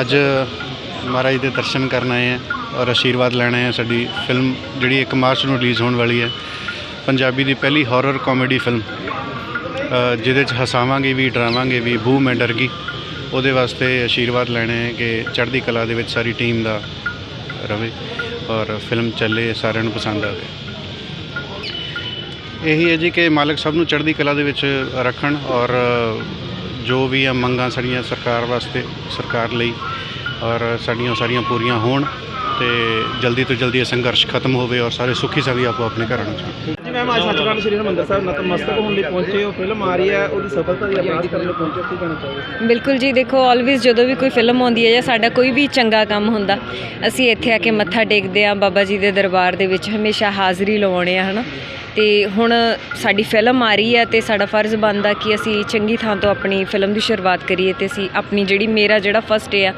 ਅੱਜ ਮਹਾਰਾਜ ਦੇ ਦਰਸ਼ਨ ਕਰਨ ਆਏ ਹਾਂ ਔਰ ਆਸ਼ੀਰਵਾਦ ਲੈਣ ਆਏ ਹਾਂ। ਸਾਡੀ ਫਿਲਮ ਜਿਹੜੀ 1 ਮਾਰਚ ਨੂੰ ਰਿਲੀਜ਼ ਹੋਣ ਵਾਲੀ ਹੈ, ਪੰਜਾਬੀ ਦੀ ਪਹਿਲੀ ਹਾਰਰ ਕਾਮੇਡੀ ਫਿਲਮ ਜਿਹਦੇ 'ਚ ਹਸਾਵਾਂਗੇ ਵੀ, ਡਰਾਵਾਂਗੇ ਵੀ ਬੂ ਮੈਂ ਡਰ ਗਈ। ਉਹਦੇ ਵਾਸਤੇ ਆਸ਼ੀਰਵਾਦ ਲੈਣੇ ਹੈ ਕਿ ਚੜ੍ਹਦੀ ਕਲਾ ਦੇ ਵਿੱਚ ਸਾਰੀ ਟੀਮ ਦਾ ਰਵੇ ਔਰ ਫਿਲਮ ਚੱਲੇ, ਸਾਰਿਆਂ ਨੂੰ ਪਸੰਦ ਆਵੇ। ਇਹੀ ਹੈ ਜੀ ਕਿ ਮਾਲਕ ਸਭ ਨੂੰ ਚੜ੍ਹਦੀ ਕਲਾ ਦੇ ਵਿੱਚ ਰੱਖਣ ਔਰ ਜੋ ਵੀ ਆ ਮੰਗਾਂ ਸਾਡੀਆਂ ਸਰਕਾਰ ਵਾਸਤੇ ਸਰਕਾਰ ਲਈ ਔਰ ਸਾਡੀਆਂ ਸਾਰੀਆਂ ਪੂਰੀਆਂ ਹੋਣ ਤੇ ਜਲਦੀ ਤੋਂ ਜਲਦੀ ਇਹ ਸੰਘਰਸ਼ ਖਤਮ ਹੋਵੇ ਔਰ ਸਾਰੇ ਸੁਖੀ ਸਵੀ ਆਪੋ ਆਪਣੇ ਘਰਾਂ ਨੂੰ ਜਾਣ ਜੀ ਮੈਮ ਅੱਜ ਸੱਚਖੰਡ ਸ੍ਰੀ ਹਰਿਮੰਦਰ ਸਾਹਿਬ ਨਤਮਸਤਕ ਹੋਣ ਲਈ ਪਹੁੰਚੇ ਹੋ ਫਿਲਮ ਆ ਰਹੀ ਹੈ ਉਹਦੀ ਸਫਲਤਾ ਦੀ ਅਰਦਾਸ ਕਰਨ ਲਈ ਪਹੁੰਚੇ ਕੀ ਕਹਿਣਾ ਚਾਹੋਗੇ? ਬਿਲਕੁਲ ਜੀ ਦੇਖੋ ਆਲਵੇਜ਼ ਜਦੋਂ ਵੀ ਕੋਈ ਫਿਲਮ ਆਉਂਦੀ ਹੈ ਜਾਂ ਸਾਡਾ ਕੋਈ ਵੀ ਚੰਗਾ ਕੰਮ ਹੁੰਦਾ ਅਸੀਂ ਇੱਥੇ ਆ ਕੇ ਮੱਥਾ ਟੇਕਦੇ ਆ ਬਾਬਾ ਜੀ ਦੇ ਦਰਬਾਰ ਦੇ ਵਿੱਚ ਹਮੇਸ਼ਾ ਹਾਜ਼ਰੀ ਲਵਾਉਣੇ ਆ ਹਨਾ? ਤੇ ਹੁਣ ਸਾਡੀ ਫਿਲਮ ਆ ਰਹੀ ਹੈ ਤੇ ਸਾਡਾ ਫਰਜ਼ ਬਣਦਾ ਕਿ ਅਸੀਂ ਚੰਗੀ ਥਾਂ ਤੋਂ ਆਪਣੀ ਫਿਲਮ ਦੀ ਸ਼ੁਰੂਆਤ ਕਰੀਏ ਤੇ ਅਸੀਂ ਆਪਣੀ ਜਿਹੜੀ ਮੇਰਾ ਜਿਹੜਾ ਫਸਟ ਡੇ ਆ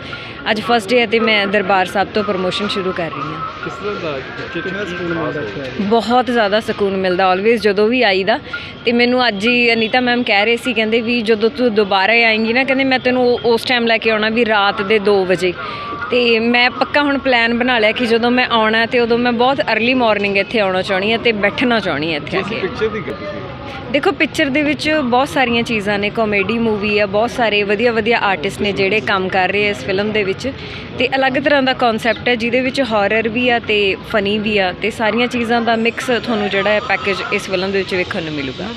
ਅੱਜ ਫਸਟ ਡੇ ਹੈ ਤੇ ਮੈਂ ਦਰਬਾਰ ਸਾਹਿਬ ਤੋਂ ਪ੍ਰਮੋਸ਼ਨ ਸ਼ੁਰੂ ਕਰ ਰਹੀ ਹਾਂ। ਕਿਸ ਤਰ੍ਹਾਂ ਦਾ ਕਿੰਨਾ ਸਕੂਨ ਮਿਲਦਾ ਇੱਥੇ ਬਹੁਤ ਜ਼ਿਆਦਾ ਸਕੂਨ ਮਿਲਦਾ ਆਲਵੇਜ਼ ਜਦੋਂ ਵੀ ਆਈਦਾ। ਤੇ ਮੈਨੂੰ ਅੱਜ ਹੀ ਅਨੀਤਾ ਮੈਮ ਕਹਿ ਰਹੇ ਸੀ ਕਹਿੰਦੇ ਵੀ ਜਦੋਂ ਤੂੰ ਦੁਬਾਰਾ ਆਏਂਗੀ ਨਾ ਕਹਿੰਦੇ ਮੈਂ ਤੈਨੂੰ ਉਹ- ਉਸ ਟਾਈਮ ਲੈ ਕੇ ਆਉਣਾ ਵੀ ਰਾਤ ਦੇ 2 ਵਜੇ। ਤੇ ਮੈਂ ਪੱਕਾ ਹੁਣ ਪਲਾਨ ਬਣਾ ਲਿਆ ਕਿ ਜਦੋਂ ਮੈਂ ਆਉਣਾ ਤੇ ਉਦੋਂ ਮੈਂ ਬਹੁਤ अर्ਲੀ ਮਾਰਨਿੰਗ ਇੱਥੇ ਆਉਣਾ ਚਾਹਣੀ ਹੈ ਤੇ ਬੈਠਣਾ ਚਾਹਣੀ ਹੈ ਇੱਥੇ ਆ ਕੇ। ਪਿਕਚਰ ਦੀ ਗੱਲ ਦੇਖੋ ਪਿਕਚਰ ਦੇ ਵਿੱਚ ਬਹੁਤ ਸਾਰੀਆਂ ਚੀਜ਼ਾਂ ਨੇ ਕਾਮੇਡੀ ਮੂਵੀ ਆ ਬਹੁਤ ਸਾਰੇ ਵਧੀਆ ਵਧੀਆ ਆਰਟਿਸਟ ਨੇ ਜਿਹੜੇ ਕੰਮ ਕਰ ਰਹੇ ਆ ਇਸ ਫਿਲਮ ਦੇ ਵਿੱਚ। ਤੇ ਅਲੱਗ ਤਰ੍ਹਾਂ ਦਾ ਕਨਸੈਪਟ ਹੈ ਜਿਹਦੇ ਵਿੱਚ ਹਾਰਰ ਵੀ ਆ ਤੇ ਫਨੀ ਵੀ ਆ ਤੇ ਸਾਰੀਆਂ ਚੀਜ਼ਾਂ ਦਾ ਮਿਕਸ ਤੁਹਾਨੂੰ ਜਿਹੜਾ ਹੈ ਪੈਕੇਜ ਇਸ ਫਿਲਮ ਦੇ ਵਿੱਚ ਵੇਖਣ ਨੂੰ ਮਿਲੂਗਾ।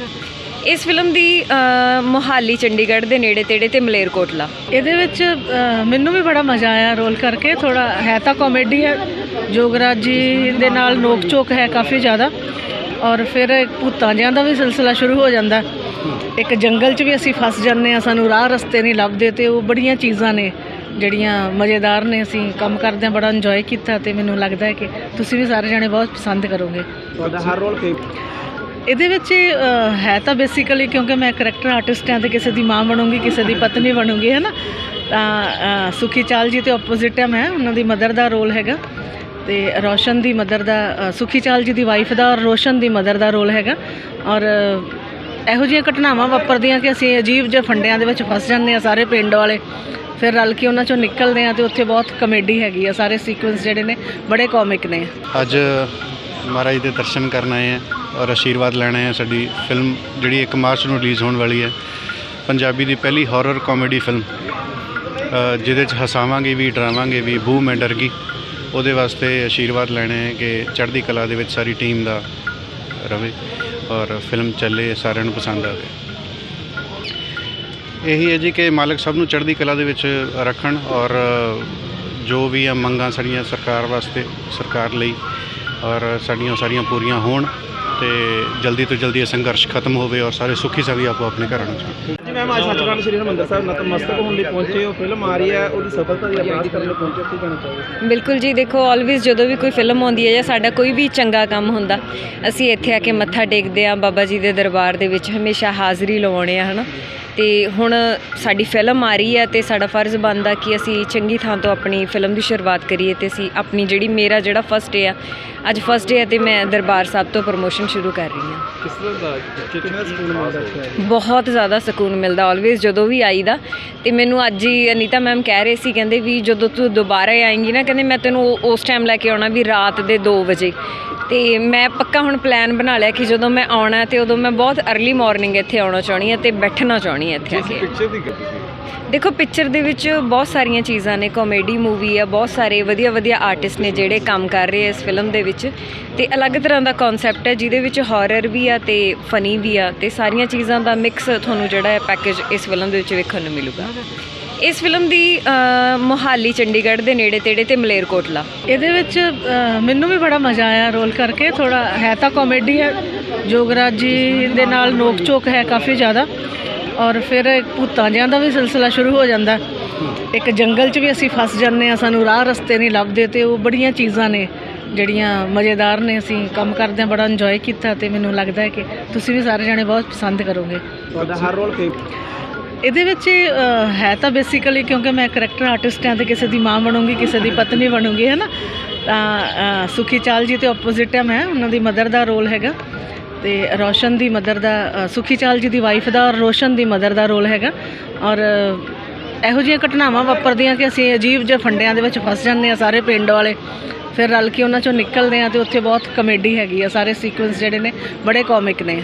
ਇਸ ਫਿਲਮ ਦੀ ਅ, ਮੋਹਾਲੀ ਚੰਡੀਗੜ੍ਹ ਦੇ ਨੇੜੇ ਤੇੜੇ ਤੇ ਮਲੇਰਕੋਟਲਾ। ਇਹਦੇ ਵਿੱਚ ਅ, ਮੈਨੂੰ ਵੀ ਬੜਾ ਮਜ਼ਾ ਆਇਆ ਰੋਲ ਕਰਕੇ। ਥੋੜਾ ਹੈ ਤਾਂ ਕਾਮੇਡੀ ਹੈ ਜੋਗਰਾਜ ਜੀ ਦੇ ਨਾਲ ਨੋਕ ਝੋਕ ਹੈ ਕਾਫੀ ਜ਼ਿਆਦਾ। ਔਰ ਫਿਰ ਭੂਤਾਂ ਜਿਹਾਂ ਦਾ ਵੀ ਸਿਲਸਿਲਾ ਸ਼ੁਰੂ ਹੋ ਜਾਂਦਾ। ਇੱਕ ਜੰਗਲ 'ਚ ਵੀ ਅਸੀਂ ਫਸ ਜਾਂਦੇ ਆ ਸਾਨੂੰ ਰਾਹ ਰਸਤੇ ਨਹੀਂ ਲੱਭਦੇ ਤੇ ਉਹ ਬੜੀਆਂ ਚੀਜ਼ਾਂ ਨੇ ਜਿਹੜੀਆਂ ਮਜ਼ੇਦਾਰ ਨੇ ਅਸੀਂ ਕੰਮ ਕਰਦਿਆਂ ਬੜਾ ਇੰਜੋਏ ਕੀਤਾ ਤੇ ਮੈਨੂੰ ਲੱਗਦਾ ਹੈ ਕਿ ਤੁਸੀਂ ਵੀ ਸਾਰੇ ਜਣੇ ਬਹੁਤ ਪਸੰਦ ਕਰੋਗੇ। ਤੁਹਾਡਾ ਹਰ ਰੋਲ ਇਹਦੇ ਵਿੱਚ ਹੈ ਤਾਂ ਬੇਸਿਕਲੀ ਕਿਉਂਕਿ ਮੈਂ ਕਰੈਕਟਰ ਆਰਟਿਸਟ ਹਾਂ ਤੇ ਕਿਸੇ ਦੀ ਮਾਂ ਬਣੂੰਗੀ ਕਿਸੇ ਦੀ ਪਤਨੀ ਬਣੂੰਗੀ ਹੈ ਨਾ? ਤਾਂ ਸੁਖੀ ਚਾਲ ਜੀ ਤੇ ਆਪੋਜ਼ਿਟ ਹੈ ਮੈਂ ਉਹਨਾਂ ਦੀ ਮਦਰ ਦਾ ਰੋਲ ਹੈਗਾ। ਤੇ ਰੋਸ਼ਨ ਦੀ ਮਦਰ ਦਾ ਸੁਖੀ ਚਾਲ ਜੀ ਦੀ ਵਾਈਫ ਦਾ ਔਰ ਰੋਸ਼ਨ ਦੀ ਮਦਰ ਦਾ ਰੋਲ ਹੈਗਾ। ਔਰ ਇਹੋ ਜਿਹੀਆਂ ਘਟਨਾਵਾਂ ਵਾਪਰਦੀਆਂ ਕਿ ਅਸੀਂ ਅਜੀਬ ਜਿਹੇ ਫੰਡਿਆਂ ਦੇ ਵਿੱਚ ਫਸ ਜਾਂਦੇ ਆ ਸਾਰੇ ਪਿੰਡ ਵਾਲੇ। ਫਿਰ ਰਲ ਕੇ ਉਹਨਾਂ ਚੋਂ ਨਿਕਲਦੇ ਆ ਤੇ ਉੱਥੇ ਬਹੁਤ ਕਮੇਡੀ ਹੈਗੀ ਆ, ਸਾਰੇ ਸੀਕੁਐਂਸ ਜਿਹੜੇ ਨੇ ਬੜੇ ਕਾਮਿਕ ਨੇ। ਅੱਜ ਮਹਾਰਾਜ ਦੇ ਦਰਸ਼ਨ ਕਰਨ ਆਏ ਹਾਂ ਔਰ ਆਸ਼ੀਰਵਾਦ ਲੈਣਾ ਹੈ। ਸਾਡੀ ਫਿਲਮ ਜਿਹੜੀ 1 ਮਾਰਚ ਨੂੰ ਰਿਲੀਜ਼ ਹੋਣ ਵਾਲੀ ਹੈ, ਪੰਜਾਬੀ ਦੀ ਪਹਿਲੀ ਹਾਰਰ ਕਾਮੇਡੀ ਫਿਲਮ ਜਿਹਦੇ 'ਚ ਹਸਾਵਾਂਗੇ ਵੀ, ਡਰਾਵਾਂਗੇ ਵੀ ਬੂ ਮੈਂ ਡਰ ਗਈ ਉਹਦੇ ਵਾਸਤੇ ਆਸ਼ੀਰਵਾਦ ਲੈਣੇ ਹੈ ਕਿ ਚੜ੍ਹਦੀ ਕਲਾ ਦੇ ਵਿੱਚ ਸਾਰੀ ਟੀਮ ਦਾ ਰਵੇ ਔਰ ਫਿਲਮ ਚੱਲੇ, ਸਾਰਿਆਂ ਨੂੰ ਪਸੰਦ ਆਵੇ। ਇਹੀ ਹੈ ਜੀ ਕਿ ਮਾਲਕ ਸਭ ਨੂੰ ਚੜ੍ਹਦੀ ਕਲਾ ਦੇ ਵਿੱਚ ਰੱਖਣ ਔਰ ਜੋ ਵੀ ਆ ਮੰਗਾਂ ਸਾਡੀਆਂ ਸਰਕਾਰ ਵਾਸਤੇ, ਸਰਕਾਰ ਲਈ ਔਰ ਸਾਡੀਆਂ ਸਾਰੀਆਂ ਪੂਰੀਆਂ ਹੋਣ ਤੇ ਜਲਦੀ ਤੋਂ ਜਲਦੀ ਇਹ ਸੰਘਰਸ਼ ਖਤਮ ਹੋਵੇ ਔਰ ਸਾਰੇ ਸੁਖੀ ਸਵੀ ਆਪੋ ਆਪਣੇ ਘਰਾਂ ਨੂੰ ਜਾਣ ਮੈਮ ਅੱਜ ਸੱਚਖੰਡ ਸ੍ਰੀ ਹਰਿਮੰਦਰ ਸਾਹਿਬ ਨਤਮਸਤਕ ਹੋਣ ਲਈ ਪਹੁੰਚੇ ਹੋ। ਫਿਲਮ ਆ ਰਹੀ ਹੈ, ਉਹਦੀ ਸਫਲਤਾ ਦੀ ਅਰਦਾਸ ਕਰਨ ਲਈ ਪਹੁੰਚੇ ਕੀ ਕਹਿਣਾ ਚਾਹੋਗੇ ਬਿਲਕੁਲ ਜੀ, ਦੇਖੋ ਆਲਵੇਜ਼ ਜਦੋਂ ਵੀ ਕੋਈ ਫਿਲਮ ਆਉਂਦੀ ਹੈ ਜਾਂ ਸਾਡਾ ਕੋਈ ਵੀ ਚੰਗਾ ਕੰਮ ਹੁੰਦਾ, ਅਸੀਂ ਇੱਥੇ ਆ ਕੇ ਮੱਥਾ ਟੇਕਦੇ ਆ ਬਾਬਾ ਜੀ ਦੇ ਦਰਬਾਰ ਦੇ ਵਿੱਚ ਹਮੇਸ਼ਾ ਹਾਜ਼ਰੀ ਲਵਾਉਣੇ ਆ ਹਨਾ? ਤੇ ਹੁਣ ਸਾਡੀ ਫਿਲਮ ਆ ਰਹੀ ਹੈ ਤੇ ਸਾਡਾ ਫਰਜ਼ ਬਣਦਾ ਕਿ ਅਸੀਂ ਚੰਗੀ ਥਾਂ ਤੋਂ ਆਪਣੀ ਫਿਲਮ ਦੀ ਸ਼ੁਰੂਆਤ ਕਰੀਏ ਤੇ ਅਸੀਂ ਆਪਣੀ ਜਿਹੜੀ ਮੇਰਾ ਜਿਹੜਾ ਫਸਟ ਡੇ ਆ ਅੱਜ ਫਸਟ ਡੇ ਹੈ ਤੇ ਮੈਂ ਦਰਬਾਰ ਸਾਹਿਬ ਤੋਂ ਪ੍ਰਮੋਸ਼ਨ ਸ਼ੁਰੂ ਕਰ ਰਹੀ ਹਾਂ। ਕਿਸ ਤਰ੍ਹਾਂ ਦਾ ਕਿੰਨਾ ਸਕੂਨ ਮਿਲਦਾ ਇੱਥੇ ਬਹੁਤ ਜ਼ਿਆਦਾ ਸਕੂਨ ਮਿਲਦਾ ਆਲਵੇਜ਼ ਜਦੋਂ ਵੀ ਆਈਦਾ। ਤੇ ਮੈਨੂੰ ਅੱਜ ਹੀ ਅਨੀਤਾ ਮੈਮ ਕਹਿ ਰਹੇ ਸੀ ਕਹਿੰਦੇ ਵੀ ਜਦੋਂ ਤੂੰ ਦੁਬਾਰਾ ਆਏਂਗੀ ਨਾ ਕਹਿੰਦੇ ਮੈਂ ਤੈਨੂੰ ਉਸ ਟਾਈਮ ਲੈ ਕੇ ਆਉਣਾ ਵੀ ਰਾਤ ਦੇ 2 ਵਜੇ। ਤੇ ਮੈਂ ਪੱਕਾ ਹੁਣ ਪਲਾਨ ਬਣਾ ਲਿਆ ਕਿ ਜਦੋਂ ਮੈਂ ਆਉਣਾ ਤੇ ਉਦੋਂ ਮੈਂ ਬਹੁਤ अर्ਲੀ ਮਾਰਨਿੰਗ ਇੱਥੇ ਆਉਣਾ ਚਾਹਣੀ ਹੈ ਤੇ ਬੈਠਣਾ ਚਾਹਣੀ ਹੈ ਇੱਥੇ ਆ ਕੇ। ਪਿਕਚਰ ਦੀ ਗੱਲ ਦੇਖੋ ਪਿਕਚਰ ਦੇ ਵਿੱਚ ਬਹੁਤ ਸਾਰੀਆਂ ਚੀਜ਼ਾਂ ਨੇ ਕਾਮੇਡੀ ਮੂਵੀ ਆ ਬਹੁਤ ਸਾਰੇ ਵਧੀਆ ਵਧੀਆ ਆਰਟਿਸਟ ਨੇ ਜਿਹੜੇ ਕੰਮ ਕਰ ਰਹੇ ਆ ਇਸ ਫਿਲਮ ਦੇ ਵਿੱਚ। ਤੇ ਅਲੱਗ ਤਰ੍ਹਾਂ ਦਾ ਕਨਸੈਪਟ ਹੈ ਜਿਹਦੇ ਵਿੱਚ ਹਾਰਰ ਵੀ ਆ ਤੇ ਫਨੀ ਵੀ ਆ ਤੇ ਸਾਰੀਆਂ ਚੀਜ਼ਾਂ ਦਾ ਮਿਕਸ ਤੁਹਾਨੂੰ ਜਿਹੜਾ ਹੈ ਪੈਕੇਜ ਇਸ ਫਿਲਮ ਦੇ ਵਿੱਚ ਵੇਖਣ ਨੂੰ ਮਿਲੂਗਾ। ਇਸ ਫਿਲਮ ਦੀ ਅ, ਮੋਹਾਲੀ ਚੰਡੀਗੜ੍ਹ ਦੇ ਨੇੜੇ ਤੇੜੇ ਤੇ ਮਲੇਰਕੋਟਲਾ। ਇਹਦੇ ਵਿੱਚ ਅ, ਮੈਨੂੰ ਵੀ ਬੜਾ ਮਜ਼ਾ ਆਇਆ ਰੋਲ ਕਰਕੇ। ਥੋੜਾ ਹੈ ਤਾਂ ਕਾਮੇਡੀ ਹੈ। ਜੋਗਰਾਜ ਜੀ ਦੇ ਨਾਲ ਨੋਕ ਝੋਕ ਹੈ ਕਾਫੀ ਜ਼ਿਆਦਾ। ਔਰ ਫਿਰ ਇੱਕ ਭੂਤਾਂ ਜਿਹਾਂ ਦਾ ਵੀ ਸਿਲਸਿਲਾ ਸ਼ੁਰੂ ਹੋ ਜਾਂਦਾ। ਇੱਕ ਜੰਗਲ 'ਚ ਵੀ ਅਸੀਂ ਫਸ ਜਾਂਦੇ ਆ ਸਾਨੂੰ ਰਾਹ ਰਸਤੇ ਨਹੀਂ ਲੱਭਦੇ ਤੇ ਉਹ ਬੜੀਆਂ ਚੀਜ਼ਾਂ ਨੇ ਜਿਹੜੀਆਂ ਮਜ਼ੇਦਾਰ ਨੇ। ਅਸੀਂ ਕੰਮ ਕਰਦਿਆਂ ਬੜਾ ਇੰਜੋਏ ਕੀਤਾ ਤੇ ਮੈਨੂੰ ਲੱਗਦਾ ਹੈ ਕਿ ਤੁਸੀਂ ਵੀ ਸਾਰੇ ਜਣੇ ਬਹੁਤ ਪਸੰਦ ਕਰੋਗੇ। ਤੁਹਾਡਾ ਹਰ ਰੋਲ ਇਹਦੇ ਵਿੱਚ ਹੈ ਤਾਂ ਬੇਸਿਕਲੀ ਕਿਉਂਕਿ ਮੈਂ ਕਰੈਕਟਰ ਆਰਟਿਸਟ ਹਾਂ ਤੇ ਕਿਸੇ ਦੀ ਮਾਂ ਬਣੂੰਗੀ, ਕਿਸੇ ਦੀ ਪਤਨੀ ਬਣੂੰਗੀ, ਹੈ ਨਾ? ਤਾਂ ਸੁਖੀ ਚਾਲ ਜੀ ਤੇ ਆਪੋਜ਼ਿਟ ਹੈ ਮੈਂ, ਉਹਨਾਂ ਦੀ ਮਦਰ ਦਾ ਰੋਲ ਹੈਗਾ ਤੇ ਰੋਸ਼ਨ ਦੀ ਮਦਰ ਦਾ ਸੁਖੀ ਚਾਲ ਜੀ ਦੀ ਵਾਈਫ ਦਾ ਔਰ ਰੋਸ਼ਨ ਦੀ ਮਦਰ ਦਾ ਰੋਲ ਹੈਗਾ ਔਰ ਇਹੋ ਜਿਹੀਆਂ ਘਟਨਾਵਾਂ ਵਾਪਰਦੀਆਂ ਕਿ ਅਸੀਂ ਅਜੀਬ ਜਿਹੇ ਫੰਡਿਆਂ ਦੇ ਵਿੱਚ ਫਸ ਜਾਂਦੇ ਆ ਸਾਰੇ ਪਿੰਡ ਵਾਲੇ, ਫਿਰ ਰਲ ਕੇ ਉਹਨਾਂ ਚੋਂ ਨਿਕਲਦੇ ਆ ਤੇ ਉੱਥੇ ਬਹੁਤ ਕਮੇਡੀ ਹੈਗੀ ਆ, ਸਾਰੇ ਸੀਕੁਐਂਸ ਜਿਹੜੇ ਨੇ ਬੜੇ ਕਾਮਿਕ ਨੇ।